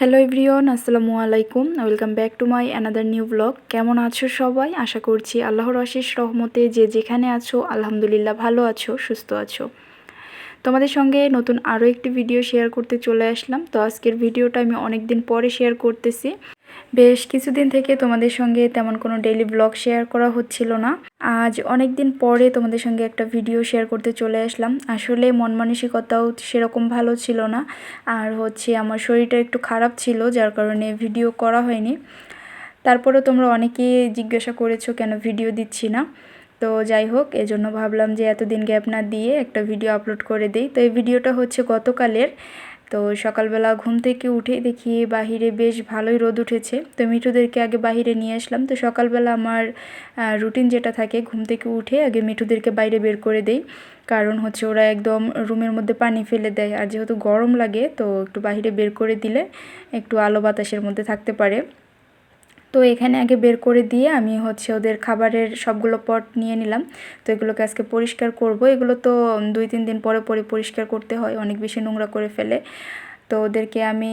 Hello everyone আসসালামু আলাইকুম। Welcome back to my another new blog কেমন আছো সবাই? আশা করছি আল্লাহর আশিস রহমতে যে যেখানে আছো, আলহামদুলিল্লাহ ভালো আছো, সুস্থ আছো। তোমাদের সঙ্গে নতুন আরও একটি ভিডিও শেয়ার করতে চলে আসলাম। তো আজকের ভিডিওটা আমি অনেক দিন পরে শেয়ার করতেছি। বেশ কিছুদিন থেকে তোমাদের সঙ্গে তেমন কোনো ডেইলি ব্লগ শেয়ার করা হচ্ছিল না। আজ অনেক দিন পরে তোমাদের সঙ্গে একটা ভিডিও শেয়ার করতে চলে আসলাম। আসলে মন মানসিকতাও সেরকম ভালো ছিল না। আর হচ্ছে আমার শরীরটা একটু খারাপ ছিল, যার কারণে ভিডিও করা হয়নি। তারপরে তোমরা অনেকেই জিজ্ঞাসা করেছ, কেন ভিডিও দিচ্ছি না? তো যাই হোক, এজন্য ভাবলাম যে এতদিন গ্যাপ না দিয়ে একটা ভিডিও আপলোড করে দিই। তো এই ভিডিওটা হচ্ছে গতকালের। তো সকালবেলা ঘুম থেকে উঠে দেখি বাহিরে বেশ ভালোই রোদ উঠেছে। তো মিঠুদেরকে আগে বাহিরে নিয়ে আসলাম। তো সকালবেলা আমার রুটিন যেটা থাকে, ঘুম থেকে উঠে আগে মিঠুদেরকে বাইরে বের করে দেই। কারণ হচ্ছে ওরা একদম রুমের মধ্যে পানি ফেলে দেয়। আর যেহেতু গরম লাগে, তো একটু বাহিরে বের করে দিলে একটু আলো বাতাসের মধ্যে থাকতে পারে। তো এখানে আগে বের করে দিয়ে আমি হচ্ছে ওদের খাবারের সবগুলো পট নিয়ে নিলাম। তো এগুলোকে আজকে পরিষ্কার করব। এগুলো তো দুই, তিন দিন পরে পরে, পরিষ্কার করতে হয়। অনেক বেশি নোংরা করে ফেলে। তো ওদেরকে আমি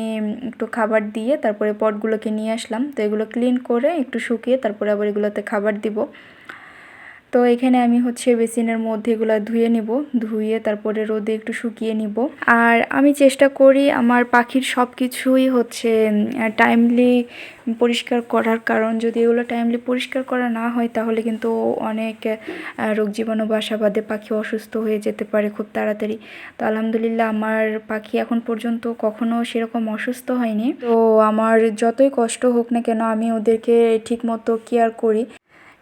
একটু খাবার দিয়ে তারপরে পটগুলোকে নিয়ে আসলাম। তো এগুলো ক্লিন করে একটু শুকিয়ে তারপরে আবার এগুলোতে খাবার দিব। তো এখানে আমি হচ্ছে বেসিনের মধ্যে এগুলো ধুয়ে নিব। ধুয়ে তারপরে রোদে একটু শুকিয়ে নিব। আর আমি চেষ্টা করি আমার পাখির সব কিছুই হচ্ছে টাইমলি পরিষ্কার করার। কারণ যদি এগুলো টাইমলি পরিষ্কার করা না হয়, তাহলে কিন্তু অনেক রোগ জীবাণু বাসা বাদে পাখি অসুস্থ হয়ে যেতে পারে খুব তাড়াতাড়ি। তো আলহামদুলিল্লাহ আমার পাখি এখন পর্যন্ত কখনো সেরকম অসুস্থ হয়নি। তো আমার যতই কষ্ট হোক না কেন আমি ওদেরকে ঠিকমতো কেয়ার করি।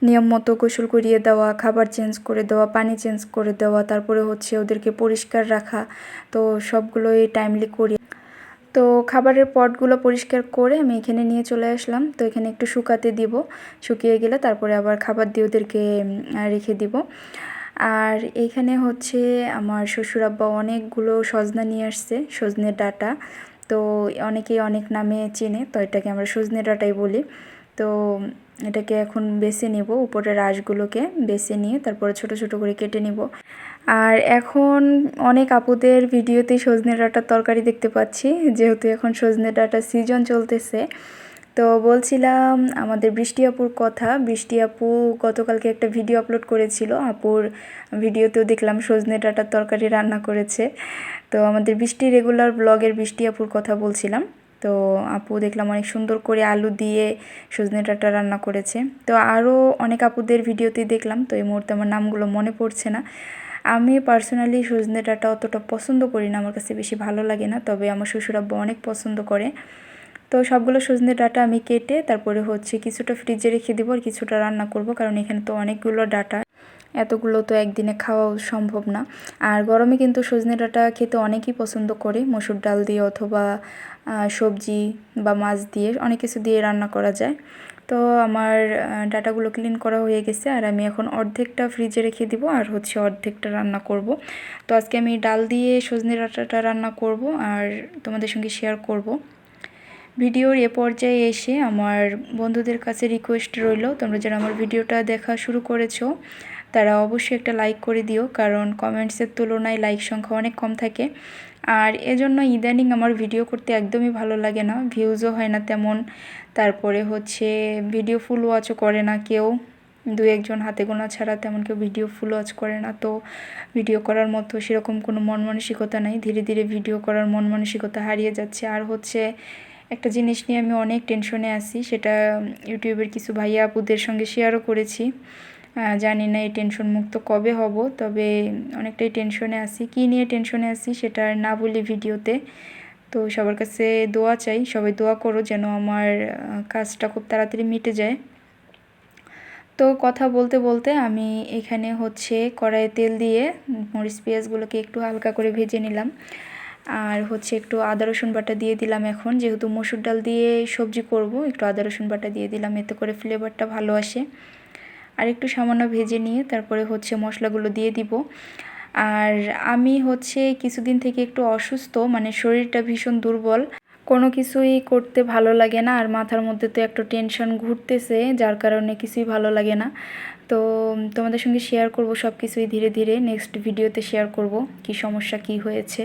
নিয়ম মতো গোসল করিয়ে দেওয়া, খাবার চেঞ্জ করে দেওয়া, পানি চেঞ্জ করে দেওয়া, তারপরে হচ্ছে ওদেরকে পরিষ্কার রাখা, তো সবগুলোই টাইমলি করি। তো খাবারের পটগুলো পরিষ্কার করে আমি এখানে নিয়ে চলে আসলাম। তো এখানে একটু শুকাতে দিব, শুকিয়ে গেলে তারপরে আবার খাবার দিয়ে ওদেরকে রেখে দিব। আর এইখানে হচ্ছে আমার শ্বশুর আব্বা অনেকগুলো সজনা নিয়ে আসছে সজনের ডাটা। তো অনেকেই অনেক নামে চেনে, তো এটাকে আমরা সজনে ডাটাই বলি। তো এটাকে এখন বেছে নেব, উপরের রাশগুলোকে বেছে নিয়ে তারপরে ছোট ছোট করে কেটে নেব। আর এখন অনেক আপুদের ভিডিওতে সজনে ডাঁটার তরকারি দেখতে পাচ্ছি, যেহেতু এখন সজনে ডাঁটা সিজন চলতেছে। তো বলছিলাম, আমাদের বৃষ্টি আপুর কথা, বৃষ্টি আপু গতকালকে একটা ভিডিও আপলোড করেছিল, আপুর ভিডিওতেও দেখলাম সজনে ডাঁটার তরকারি রান্না করেছে। তো আমাদের বৃষ্টি রেগুলার ব্লগের বৃষ্টি আপুর কথা বলছিলাম। তো আপু দেখলাম অনেক সুন্দর করে আলু দিয়ে সজনে ডাঁটা রান্না করেছে। তো আরও অনেক আপুদের ভিডিওতেই দেখলাম, তো এই মুহূর্তে আমার নামগুলো মনে পড়ছে না। আমি পার্সোনালি সজনে ডাঁটা অতটা পছন্দ করি না, আমার কাছে বেশি ভালো লাগে না, তবে আমার শ্বশুর আব্বা অনেক পছন্দ করে। তো সবগুলো সজনে ডাটা আমি কেটে তারপরে হচ্ছে কিছুটা ফ্রিজে রেখে দেবো আর কিছুটা রান্না করব, কারণ এখানে তো অনেকগুলো ডাটা এতগুলো তো একদিনে খাওয়াও সম্ভব না। আর গরমে কিন্তু সজনে ডাঁটা খেতে অনেকেই পছন্দ করে, মসুর ডাল দিয়ে অথবা সবজি বা মাছ দিয়ে অনেক কিছু দিয়ে রান্না করা যায়। তো আমার ডাটাগুলো ক্লিন করা হয়ে গেছে আর আমি এখন অর্ধেকটা ফ্রিজে রেখে দিব আর হচ্ছে অর্ধেকটা রান্না করব। তো আজকে আমি ডাল দিয়ে সজনে ডাটাটা রান্না করব আর তোমাদের সঙ্গে শেয়ার করব। ভিডিওর এ পর্যায়ে এসে আমার বন্ধুদের কাছে রিকোয়েস্ট রইল, তোমরা যারা আমার ভিডিওটা দেখা শুরু করেছ তারা অবশ্যই একটা লাইক করে দিও, কারণ কমেন্টসের তুলনায় লাইক সংখ্যা অনেক কম থাকে। আর এজন্য ইদানিং আমার ভিডিও করতে একদমই ভালো লাগে না ভিউজও হয় না তেমন। তারপরে হচ্ছে ভিডিও ফুল ওয়াচও করে না কেউ, দু একজন হাতে গোনা ছাড়া তেমন কেউ ভিডিও ফুল ওয়াচ করে না। তো ভিডিও করার মতো সেরকম কোনো মন মানসিকতা নাই, ধীরে ধীরে ভিডিও করার মন মানসিকতা হারিয়ে যাচ্ছে। আর হচ্ছে একটা জিনিস নিয়ে আমি অনেক টেনশনে আছি, সেটা ইউটিউবের কিছু ভাইয়া আপুদের সঙ্গে শেয়ারও করেছি। জানি না এই টেনশন মুক্ত কবে হব, তবে অনেকটাই টেনশনে আছি। কী নিয়ে টেনশনে আছি সেটা না বলি ভিডিওতে। তো সবার কাছে দোয়া চাই, সবাই দোয়া করো যেন আমার কাজটা খুব তাড়াতাড়ি মিটে যায়। তো কথা বলতে বলতে আমি এখানে হচ্ছে কড়াইয়ে তেল দিয়ে মরিচ পেঁয়াজগুলোকে একটু হালকা করে ভেজে নিলাম। আর হচ্ছে একটু আদা, রসুন বাটা দিয়ে দিলাম এখন। যেহেতু মসুর ডাল দিয়ে সবজি করব, একটু আদা, রসুন বাটা দিয়ে দিলাম, এতে করে ফ্লেভারটা ভালো আসে। আর একটু সামান্য ভেজে নিয়ে তারপরে হচ্ছে মশলাগুলো দিয়ে দিব। আর আমি হচ্ছে কিছুদিন থেকে একটু অসুস্থ মানে শরীরটা ভীষণ দুর্বল। কোনো কিছুই করতে ভালো লাগে না আর মাথার মধ্যে তো একটু টেনশন ঘুরতেছে, যার কারণে কিছুই ভালো লাগে না। তো তোমাদের সঙ্গে শেয়ার করব সব কিছুই ধীরে ধীরে নেক্সট ভিডিওতে শেয়ার করব কি সমস্যা, কি হয়েছে।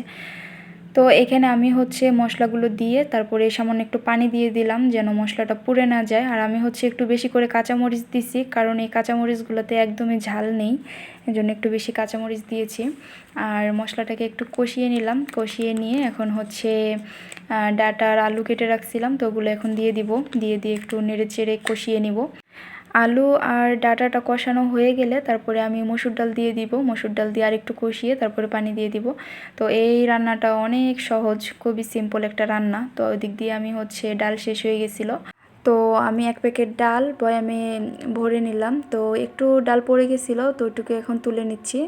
তো এখানে আমি হচ্ছে মশলাগুলো দিয়ে তারপরে সামান্য একটু পানি দিয়ে দিলাম যেন মশলাটা পুড়ে না যায়। আর আমি হচ্ছে একটু বেশি করে কাঁচামরিচ দিছি, কারণ এই কাঁচামরিচগুলোতে একদমই ঝাল নেই জন্য একটু বেশি কাঁচামরিচ দিয়েছি। আর মশলাটাকে একটু কষিয়ে নিলাম, কষিয়ে নিয়ে এখন হচ্ছে ডাটা আর আলু কেটে রাখছিলাম, তো ওগুলো এখন দিয়ে দিব, দিয়ে দিয়ে একটু নেড়ে চেড়ে কষিয়ে নিব। আলু আর ডাটাটা কষানো হয়ে গেলে তারপরে আমি মসুর ডাল দিয়ে দিব। মসুর ডাল দিয়ে আরেকটু কষিয়ে তারপরে পানি দিয়ে দিব। তো এই রান্নাটা অনেক সহজ, খুবই সিম্পল একটা রান্না। তো ওই দিক দিয়ে আমি হচ্ছে ডাল শেষ হয়ে গেছিল। তো আমি এক প্যাকেট ডাল বয়ামে ভরে নিলাম। তো একটু ডাল পড়ে গেছিল, তো ওইটুকু এখন তুলে নিচ্ছি।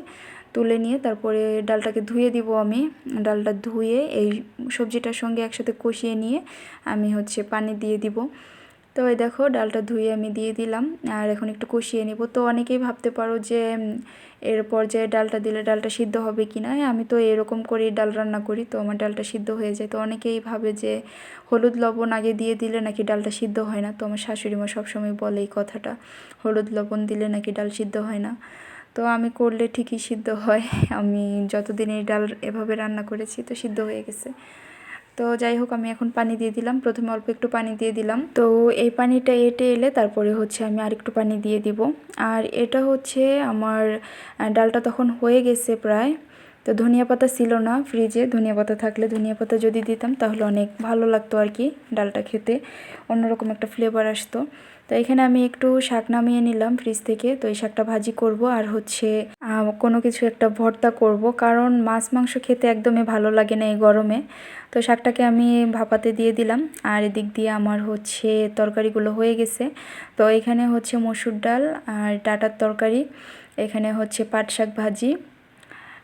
তুলে নিয়ে তারপরে ডালটাকে ধুয়ে দিব আমি। ডালটা ধুয়ে এই সবজিটার সঙ্গে একসাথে কষিয়ে নিয়ে আমি হচ্ছে পানি দিয়ে দিব। তো এই দেখো, ডালটা ধুয়ে আমি দিয়ে দিলাম, আর এখন একটু কষিয়ে নিব। তো অনেকেই ভাবতে পারো যে এর পর্যায়ে ডালটা দিলে ডালটা সিদ্ধ হবে কি না আমি তো এরকম করেই ডাল রান্না করি, তো আমার ডালটা সিদ্ধ হয়ে যায়। তো অনেকেই ভাবে যে, হলুদ, লবণ আগে দিয়ে দিলে নাকি ডালটা সিদ্ধ হয় না, তো আমার শাশুড়ি মা সবসময় বলে এই কথাটা, হলুদ, লবণ দিলে নাকি ডাল সিদ্ধ হয় না। তো আমি করলে ঠিকই সিদ্ধ হয়, আমি যতদিন এই ডাল এভাবে রান্না করেছি, তো সিদ্ধ হয়ে গেছে। তো যাই হোক, আমি এখন পানি দিয়ে দিলাম। প্রথমে অল্প একটু পানি দিয়ে দিলাম। তো এই পানিটা এটে এলে তারপরে হচ্ছে আমি আর একটু পানি দিয়ে দিব। আর এটা হচ্ছে আমার ডালটা তখন হয়ে গেছে প্রায়। তো ধনিয়া পাতা ছিল না ফ্রিজে ধনিয়া পাতা থাকলে ধনিয়া পাতা যদি দিতাম, তাহলে অনেক ভালো লাগতো আর কি ডালটা খেতে। অন্যরকম একটা ফ্লেভার আসতো। তো এখানে আমি একটু শাক নামিয়ে নিলাম ফ্রিজ থেকে। তো এই শাকটা ভাজি করব আর হচ্ছে কোনো কিছু একটা ভর্তা করব। কারণ মাছ মাংস খেতে একদমই ভালো লাগে না এই গরমে। তো শাকটাকে আমি ভাপাতে দিয়ে দিলাম। আর এদিক দিয়ে আমার হচ্ছে তরকারিগুলো হয়ে গেছে। তো এখানে হচ্ছে মসুর ডাল আর ডাটার তরকারি। এখানে হচ্ছে পাট শাক ভাজি।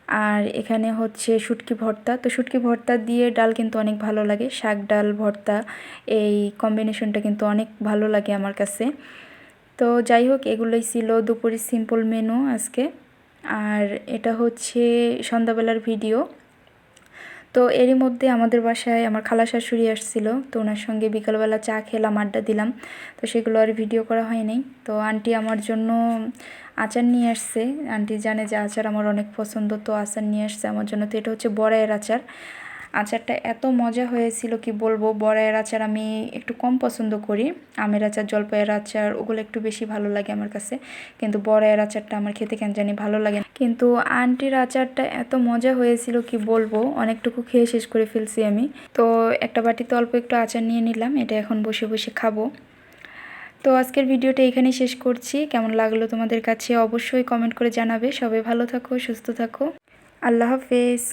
আর এখানে হচ্ছে শুটকি ভর্তা। তো শুটকি ভর্তা দিয়ে ডাল কিন্তু অনেক ভালো লাগে। শাক ডাল, ভর্তা, এই কম্বিনেশনটা কিন্তু অনেক ভালো লাগে আমার কাছে। তো যাই হোক, এগুলোই ছিল দুপুরের সিম্পল মেনু আজকে। আর এটা হচ্ছে সন্ধ্যাবেলার ভিডিও তো এরই মধ্যে আমাদের বাসায় আমার খালা শাশুড়ি আসছিল, তো ওনার সঙ্গে বিকালবেলা চা খেলাম আড্ডা দিলাম। তো সেগুলো আর ভিডিও করা হয়নি। তো আন্টি আমার জন্য আচার নিয়ে আসছে। আন্টি জানে যে আচার আমার অনেক পছন্দ, তো আচার নিয়ে আসছে আমার জন্য। তো এটা হচ্ছে বড়াইয়ের আচার। আচারটা এত মজা হয়েছিল, কি বলব? বড়াইয়ের আচার আমি একটু কম পছন্দ করি। আমের আচার, জলপাইয়ের আচার, ওগুলো একটু বেশি ভালো লাগে আমার কাছে। কিন্তু বড়াইয়ের আচারটা আমার খেতে কেন জানি ভালো লাগে কিন্তু আন্টির আচারটা এত মজা হয়েছিল, কি বলব? অনেকটুকু খেয়ে শেষ করে ফেলছি আমি। তো একটা বাটিতে অল্প একটু আচার নিয়ে নিলাম, এটা এখন বসে বসে খাব। তো আজকের ভিডিওটা এখানেই শেষ করছি। কেমন লাগল তোমাদের কাছে? অবশ্যই কমেন্ট করে জানাবে। সবাই ভালো থাকো, সুস্থ থাকো। আল্লাহ হাফেজ।